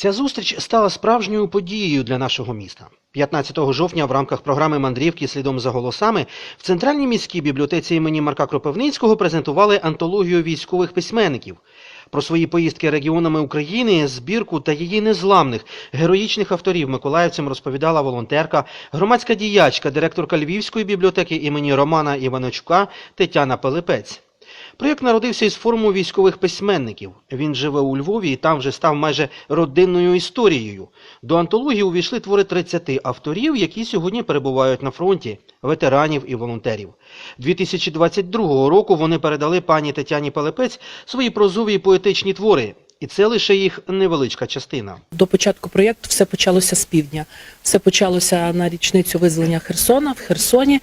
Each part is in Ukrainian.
Ця зустріч стала справжньою подією для нашого міста. 15 жовтня в рамках програми Мандрівки слідом за голосами в центральній міській бібліотеці імені Марка Кропивницького презентували антологію військових письменників. Про свої поїздки регіонами України, збірку та її незламних героїчних авторів миколаївцям розповідала волонтерка, громадська діячка, директорка Львівської бібліотеки імені Романа Іваночука Тетяна Пилипець. Проєкт народився із форуму військових письменників. Він живе у Львові і там вже став майже родинною історією. До антології увійшли твори 30 авторів, які сьогодні перебувають на фронті, ветеранів і волонтерів. 2022 року вони передали пані Тетяні Пелепець свої прозові поетичні твори. І це лише їх невеличка частина. До початку проєкту все почалося з півдня. Все почалося на річницю визволення Херсона в Херсоні.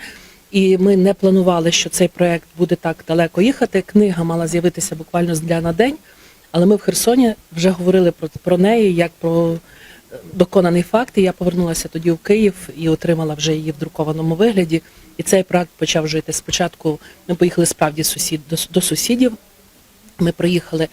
І ми не планували, що цей проект буде так далеко їхати. Книга мала з'явитися буквально з дня на день, але ми в Херсоні вже говорили про, про неї як про е, доконаний факт. І я повернулася тоді в Київ і отримала вже її в друкованому вигляді. І цей проект почав жити. Спочатку ми поїхали справді сусід до, до сусідів. Ми проїхали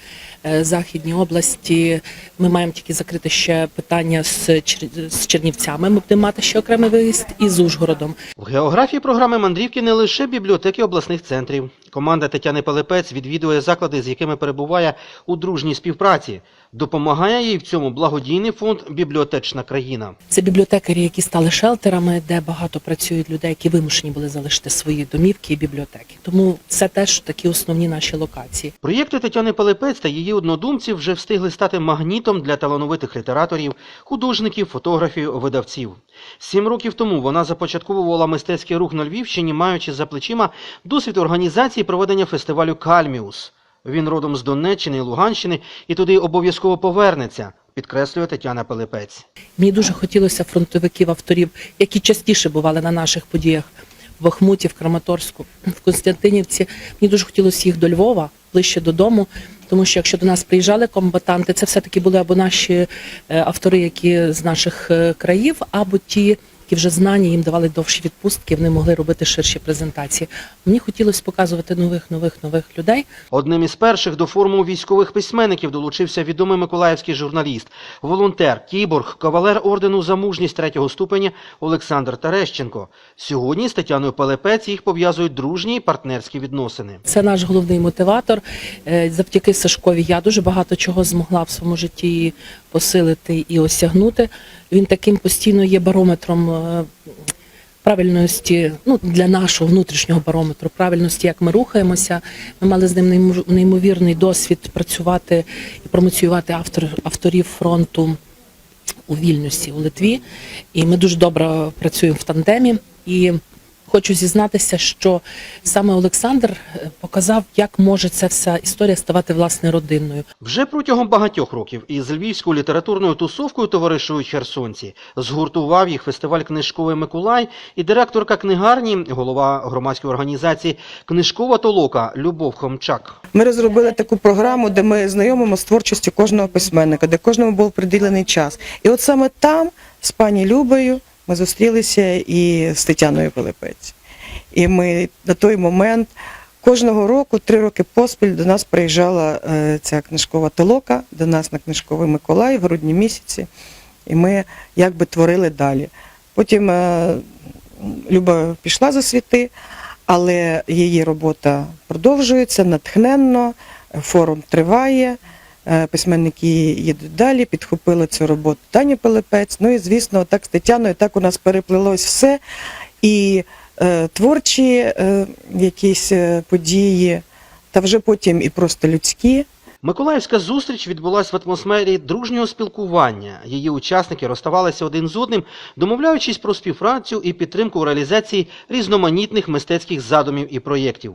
е, західні області. Ми маємо тільки закрити ще питання з, з Чернівцями. Ми будемо мати ще окремий виїзд і з Ужгородом. В географії програми мандрівки не лише бібліотеки обласних центрів. Команда Тетяни Пелепець відвідує заклади, з якими перебуває у дружній співпраці. Допомагає їй в цьому благодійний фонд Бібліотечна країна. Це бібліотекарі, які стали шелтерами, де багато працюють людей, які вимушені були залишити свої домівки і бібліотеки. Тому це теж такі основні наші локації. Проєкти Тетяни Пелепець та її однодумців вже встигли стати магнітом для талановитих літераторів, художників, фотографів, видавців. Сім років тому вона започатковувала мистецький рух на Львівщині, маючи за плечима досвід організації проведення фестивалю Кальміус. Він родом з Донеччини і Луганщини і туди обов'язково повернеться, підкреслює Тетяна Пелепець. Мені дуже хотілося фронтовиків, авторів, які частіше бували на наших подіях в Охмуті, в Краматорську, в Константинівці. Мені дуже хотілося їх до Львова, ближче додому, тому що якщо до нас приїжджали комбатанти, це все-таки були або наші е, автори, які з наших е, країв, або ті, які вже знані, їм давали довші відпустки, вони могли робити ширші презентації. Мені хотілося показувати нових, нових, нових людей. Одним із перших до форуму військових письменників долучився відомий миколаївський журналіст, волонтер, кіборг, кавалер ордену за мужність третього ступеня Олександр Терещенко. Сьогодні з Тетяною Пелепець їх пов'язують дружні партнерські відносини. Це наш головний мотиватор. Е, Завдяки Сашкові я дуже багато чого змогла в своєму житті посилити і осягнути. Він таким постійно є барометром е, правильності, ну для нашого внутрішнього барометру, правильності, як ми рухаємося. Ми мали з ним неймовірний досвід працювати і промоціювати автор, авторів фронту у Вільнюсі, у Литві. І ми дуже добре працюємо в тандемі. І хочу зізнатися, що саме Олександр е, показав, як може ця вся історія ставати власне родинною. Вже протягом багатьох років із львівською літературною тусовкою товаришують херсонці. Згуртував їх фестиваль Книжковий Миколай і директорка книгарні, голова громадської організації Книжкова толока Любов Хомчак. Ми розробили таку програму, де ми знайомимо з творчістю кожного письменника, де кожному був приділений час. І от саме там з пані Любою ми зустрілися і з Тетяною Пилипець. І ми на той момент кожного року, три роки поспіль, до нас приїжджала е, ця книжкова толока, до нас на книжковий Миколай в грудні місяці. І ми якби творили далі. Потім е, Люба пішла за світи, але її робота продовжується натхненно, форум триває, письменники їдуть далі, підхопили цю роботу Таня Пилипець. Ну і звісно, так з Тетяною так у нас переплилось все. І е, творчі е, якісь е, події, та вже потім і просто людські. Миколаївська зустріч відбулась в атмосфері дружнього спілкування. Її учасники розставалися один з одним, домовляючись про співпрацю і підтримку у реалізації різноманітних мистецьких задумів і проєктів.